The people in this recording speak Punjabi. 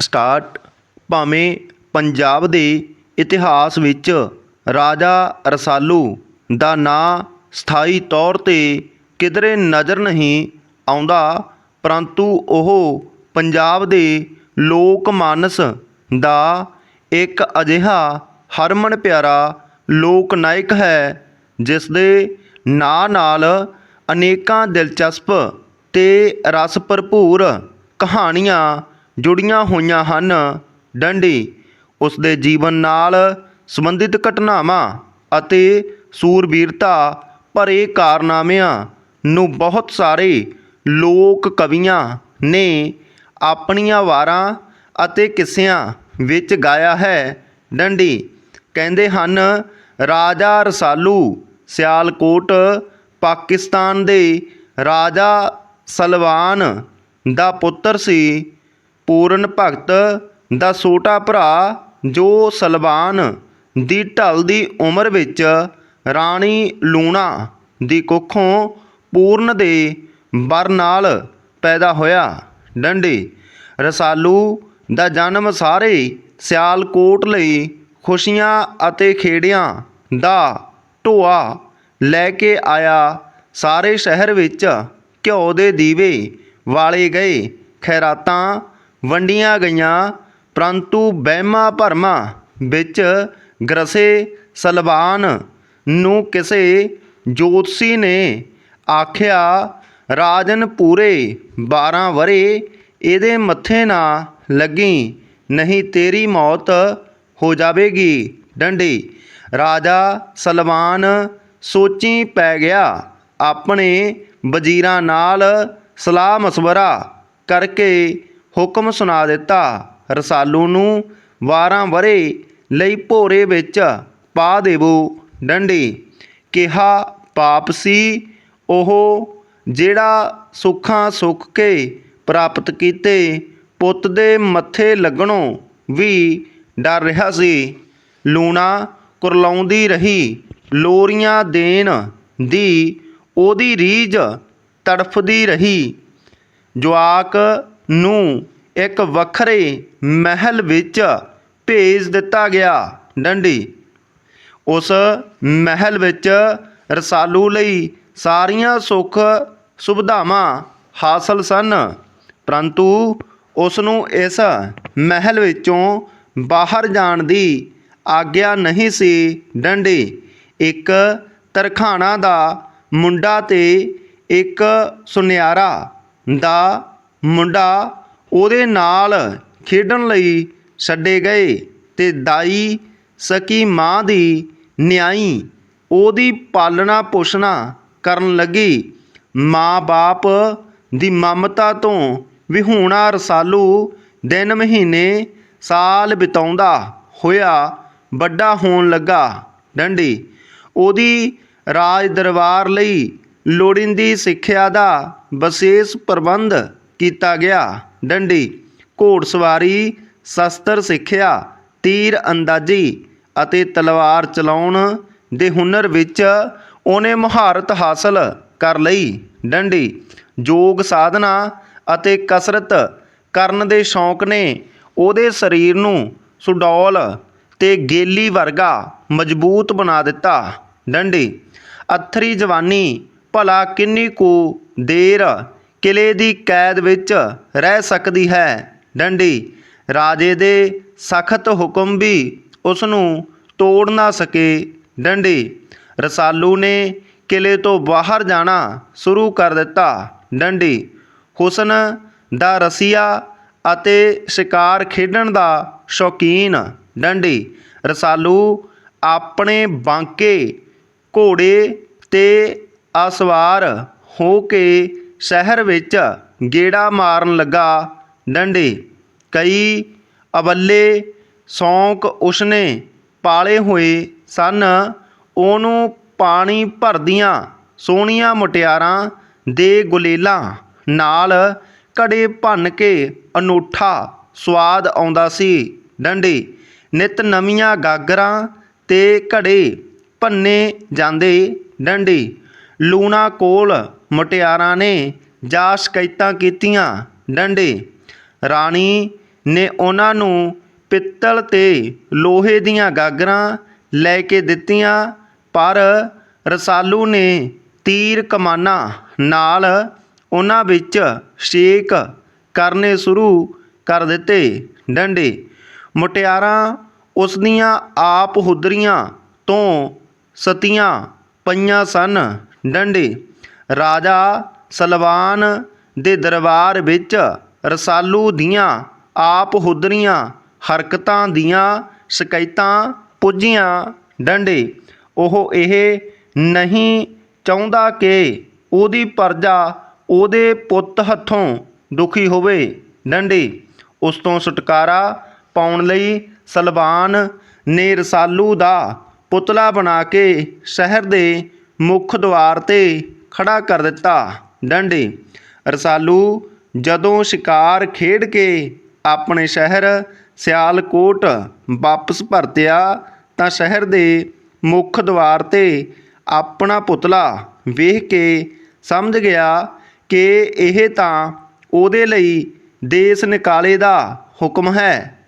ਸਟਾਰਟ ਭਾਵੇਂ ਪੰਜਾਬ ਦੇ ਇਤਿਹਾਸ ਵਿੱਚ ਰਾਜਾ ਰਸਾਲੂ ਦਾ ਨਾਂ ਸਥਾਈ ਤੌਰ 'ਤੇ ਕਿਧਰੇ ਨਜ਼ਰ ਨਹੀਂ ਆਉਂਦਾ, ਪਰੰਤੂ ਉਹ ਪੰਜਾਬ ਦੇ ਲੋਕ ਮਾਨਸ ਦਾ ਇੱਕ ਅਜਿਹਾ ਹਰਮਨ ਪਿਆਰਾ ਲੋਕ ਨਾਇਕ ਹੈ, ਜਿਸ ਦੇ ਨਾਂ ਨਾਲ ਅਨੇਕਾਂ ਦਿਲਚਸਪ ਅਤੇ ਰਸ ਭਰਪੂਰ ਕਹਾਣੀਆਂ ਜੁੜੀਆਂ ਹੋਈਆਂ ਹਨ। ਡੰਡੀ, ਉਸ ਦੇ ਜੀਵਨ ਨਾਲ ਸੰਬੰਧਿਤ ਘਟਨਾਵਾਂ ਅਤੇ ਸੂਰਬੀਰਤਾ, ਭਰੇ ਕਾਰਨਾਮਿਆਂ ਨੂੰ ਬਹੁਤ ਸਾਰੇ ਲੋਕ ਕਵੀਆਂ ਨੇ ਆਪਣੀਆਂ ਵਾਰਾਂ ਅਤੇ ਕਿੱਸਿਆਂ ਵਿੱਚ ਗਾਇਆ ਹੈ। ਡੰਡੀ ਕਹਿੰਦੇ ਹਨ, ਰਾਜਾ ਰਸਾਲੂ ਸਿਆਲਕੋਟ, ਪਾਕਿਸਤਾਨ ਦੇ ਰਾਜਾ ਸਲਵਾਨ ਦਾ ਪੁੱਤਰ ਸੀ। ਪੂਰਨ ਭਗਤ ਦਾ ਛੋਟਾ ਭਰਾ ਜੋ ਸਲਵਾਨ ਦੀ ਢਲ ਦੀ ਉਮਰ ਵਿੱਚ ਰਾਣੀ ਲੂਣਾ ਦੀ ਕੁੱਖੋਂ ਪੂਰਨ ਦੇ ਵਰ ਨਾਲ ਪੈਦਾ ਹੋਇਆ। ਡੰਡੀ, ਰਸਾਲੂ ਦਾ ਜਨਮ ਸਾਰੇ ਸਿਆਲਕੋਟ ਲਈ ਖੁਸ਼ੀਆਂ ਅਤੇ ਖੇੜਿਆਂ ਦਾ ਢੋਆ ਲੈ ਕੇ ਆਇਆ। ਸਾਰੇ ਸ਼ਹਿਰ ਵਿੱਚ ਘਿਓ ਦੇ ਦੀਵੇ ਵਾਲੇ ਗਏ। ਖੈਰਾਤਾਂ ਵੰਡੀਆਂ ਗਈਆਂ, ਪਰੰਤੂ ਵਹਿਮਾਂ ਭਰਮਾਂ ਵਿੱਚ ਗਰਸੇ ਸਲਵਾਨ ਨੂੰ ਕਿਸੇ ਜੋਤਸੀ ਨੇ ਆਖਿਆ, ਰਾਜਨ ਪੂਰੇ 12 ਵਰੇ ਇਹਦੇ ਮੱਥੇ ਨਾ ਲੱਗੀ, ਨਹੀਂ ਤੇਰੀ ਮੌਤ ਹੋ ਜਾਵੇਗੀ। ਡੰਡੀ, ਰਾਜਾ ਸਲਵਾਨ ਸੋਚੀ ਪੈ ਗਿਆ, ਆਪਣੇ ਵਜ਼ੀਰਾਂ ਨਾਲ ਸਲਾਹ ਮਸ਼ਵਰਾ ਕਰਕੇ ਹੁਕਮ ਸੁਣਾ ਦਿੱਤਾ। ਰਸਾਲੂ ਨੂੰ 12 ਵਰੇ ਲਈ ਭੋਰੇ ਵਿੱਚ ਪਾ ਦੇਵੋ। ਡੰਡੀ ਕਿਹਾ, ਪਾਪ ਸੀ ਉਹ ਜਿਹੜਾ ਸੁੱਖਾਂ ਸੁੱਖ ਕੇ ਪ੍ਰਾਪਤ ਕੀਤੇ, ਪੁੱਤ ਦੇ ਮੱਥੇ ਲੱਗਣੋਂ ਵੀ ਡਰ ਰਿਹਾ ਸੀ। ਲੂਣਾ ਕੁਰਲਾਉਂਦੀ ਰਹੀ, ਲੋਰੀਆਂ ਦੇਣ ਦੀ ਉਹਦੀ ਰੀਝ ਤੜਫਦੀ ਰਹੀ। ਜਵਾਕ ਨੂੰ ਇੱਕ ਵੱਖਰੇ ਮਹਿਲ ਵਿੱਚ ਭੇਜ ਦਿੱਤਾ ਗਿਆ। ਡੰਡੀ, ਉਸ ਮਹਿਲ ਵਿੱਚ ਰਸਾਲੂ ਲਈ ਸਾਰੀਆਂ ਸੁੱਖ ਸੁਵਿਧਾਵਾਂ ਹਾਸਲ ਸਨ, ਪਰੰਤੂ ਉਸ ਨੂੰ ਇਸ ਮਹਿਲ ਵਿੱਚੋਂ ਬਾਹਰ ਜਾਣ ਦੀ ਆਗਿਆ ਨਹੀਂ ਸੀ। ਡੰਡੀ, ਇੱਕ ਤਰਖਾਣਾ ਦਾ ਮੁੰਡਾ ਤੇ ਇੱਕ ਸੁਨਿਆਰਾ ਦਾ ਮੁੰਡਾ ਉਹਦੇ ਨਾਲ ਖੇਡਣ ਲਈ ਛੱਡੇ ਗਏ ਅਤੇ ਦਾਈ ਸਕੀ ਮਾਂ ਦੀ ਨਿਆਈ ਉਹਦੀ ਪਾਲਣਾ ਪੋਸ਼ਣਾ ਕਰਨ ਲੱਗੀ। ਮਾਂ-ਬਾਪ ਦੀ ਮਮਤਾ ਤੋਂ ਵਿਹੂਣਾ ਰਸਾਲੂ ਦਿਨ ਮਹੀਨੇ ਸਾਲ ਬਿਤਾਉਂਦਾ ਹੋਇਆ ਵੱਡਾ ਹੋਣ ਲੱਗਾ। ਡੰਡੀ ਉਹਦੀ ਰਾਜ ਦਰਬਾਰ ਲਈ ਲੋੜੀਂਦੀ ਸਿੱਖਿਆ ਦਾ ਵਿਸ਼ੇਸ਼ ਪ੍ਰਬੰਧ ਕੀਤਾ ਗਿਆ। ਡੰਡੀ, ਘੋੜਸਵਾਰੀ, ਸ਼ਸਤਰ ਸਿੱਖਿਆ, ਤੀਰ ਅੰਦਾਜ਼ੀ ਅਤੇ ਤਲਵਾਰ ਚਲਾਉਣ ਦੇ ਹੁਨਰ ਵਿੱਚ ਉਹਨੇ ਮੁਹਾਰਤ ਹਾਸਲ ਕਰ ਲਈ। ਡੰਡੀ ਯੋਗ ਸਾਧਨਾ ਅਤੇ ਕਸਰਤ ਕਰਨ ਦੇ ਸ਼ੌਂਕ ਨੇ ਉਹਦੇ ਸਰੀਰ ਨੂੰ ਸੁਡੌਲ ਤੇ ਗੇਲੀ ਵਰਗਾ ਮਜ਼ਬੂਤ ਬਣਾ ਦਿੱਤਾ। ਡੰਡੀ, ਅਥਰੀ ਜਵਾਨੀ ਭਲਾ ਕਿੰਨੀ ਕੁ ਦੇਰ ਕਿਲੇ ਦੀ ਕੈਦ ਵਿੱਚ ਰਹਿ ਸਕਦੀ ਹੈ। ਡੰਡੀ, ਰਾਜੇ ਦੇ ਸਖਤ ਹੁਕਮ ਵੀ ਉਸ ਨੂੰ ਤੋੜ ਨਾ ਸਕੇ। ਡੰਡੀ, ਰਸਾਲੂ ਨੇ ਕਿਲੇ ਤੋਂ ਬਾਹਰ ਜਾਣਾ ਸ਼ੁਰੂ ਕਰ ਦਿੱਤਾ। ਡੰਡੀ, ਹੁਸਨ ਦਾ ਰਸੀਆ ਅਤੇ ਸ਼ਿਕਾਰ ਖੇਡਣ ਦਾ ਸ਼ੌਕੀਨ। ਡੰਡੀ, ਰਸਾਲੂ ਆਪਣੇ ਬਾਂਕੇ ਘੋੜੇ ਤੇ ਅਸਵਾਰ ਹੋ ਕੇ ਸ਼ਹਿਰ ਵਿੱਚ ਗੇੜਾ ਮਾਰਨ ਲੱਗਾ ਡੰਡੇ। ਕਈ ਅਬੱਲੇ ਸ਼ੌਂਕ ਉਸਨੇ ਪਾਲੇ ਹੋਏ ਸਨ। ਉਹਨੂੰ ਪਾਣੀ ਭਰਦੀਆਂ ਸੋਹਣੀਆਂ ਮੁਟਿਆਰਾਂ ਦੇ ਗੁਲੇਲਾਂ ਨਾਲ ਘੜੇ ਭੰਨ ਕੇ ਅਨੂਠਾ ਸਵਾਦ ਆਉਂਦਾ ਸੀ। ਡੰਡੇ ਨਿਤ ਨਵੀਆਂ ਗਾਗਰਾਂ ਤੇ ਘੜੇ ਭੰਨੇ ਜਾਂਦੇ। ਡੰਡੀ ਲੂਣਾ ਕੋਲ ਮੁਟਿਆਰਾਂ ਨੇ ਜਾ ਸ਼ਿਕਾਇਤਾਂ ਕੀਤੀਆਂ। ਡੰਡੇ, ਰਾਣੀ ਨੇ ਉਹਨਾਂ ਨੂੰ ਪਿੱਤਲ ਤੇ ਲੋਹੇ ਦੀਆਂ ਗਾਗਰਾਂ ਲੈ ਕੇ ਦਿੱਤੀਆਂ, ਪਰ ਰਸਾਲੂ ਨੇ ਤੀਰ ਕਮਾਨਾਂ ਨਾਲ ਉਹਨਾਂ ਵਿੱਚ ਛੇਕ ਕਰਨੇ ਸ਼ੁਰੂ ਕਰ ਦਿੱਤੇ। ਡੰਡੇ, ਮੁਟਿਆਰਾਂ ਉਸ ਦੀਆਂ ਆਪ ਹੁਦਰੀਆਂ ਤੋਂ ਸਤੀਆਂ ਪਈਆਂ ਸਨ। ਡੰਡੇ ਰਾਜਾ ਸਲਵਾਨ ਦੇ ਦਰਬਾਰ ਵਿੱਚ ਰਸਾਲੂ ਦੀਆਂ, ਆਪ ਹੁਦਰੀਆਂ ਹਰਕਤਾਂ ਦੀਆਂ ਸ਼ਿਕਾਇਤਾਂ ਪੁੱਜੀਆਂ। ਡੰਡੇ, ਉਹ ਇਹ ਨਹੀਂ ਚਾਹੁੰਦਾ ਕਿ ਉਹਦੀ ਪਰਜਾ ਉਹਦੇ ਪੁੱਤ ਹੱਥੋਂ ਦੁਖੀ ਹੋਵੇ। ਡੰਡੇ, ਉਸ ਤੋਂ ਛੁਟਕਾਰਾ ਪਾਉਣ ਲਈ ਸਲਵਾਨ ਨੇ ਰਸਾਲੂ ਦਾ ਪੁਤਲਾ ਬਣਾ ਕੇ ਸ਼ਹਿਰ ਦੇ ਮੁੱਖ ਦੁਆਰ ਤੇ ਖੜਾ ਕਰ ਦਿੱਤਾ। ਡੰਡੇ, ਰਸਾਲੂ, ਜਦੋਂ ਸ਼ਿਕਾਰ ਖੇਡ ਕੇ ਆਪਣੇ ਸ਼ਹਿਰ ਸਿਆਲਕੋਟ ਵਾਪਸ ਪਰਤਿਆ, ਤਾਂ ਸ਼ਹਿਰ ਦੇ ਮੁੱਖ ਦੁਆਰ ਤੇ ਆਪਣਾ ਪੁਤਲਾ ਵੇਖ ਕੇ ਸਮਝ ਗਿਆ ਕਿ ਇਹ ਤਾਂ ਉਹਦੇ ਲਈ ਦੇਸ ਨਿਕਾਲੇ ਦਾ ਹੁਕਮ ਹੈ।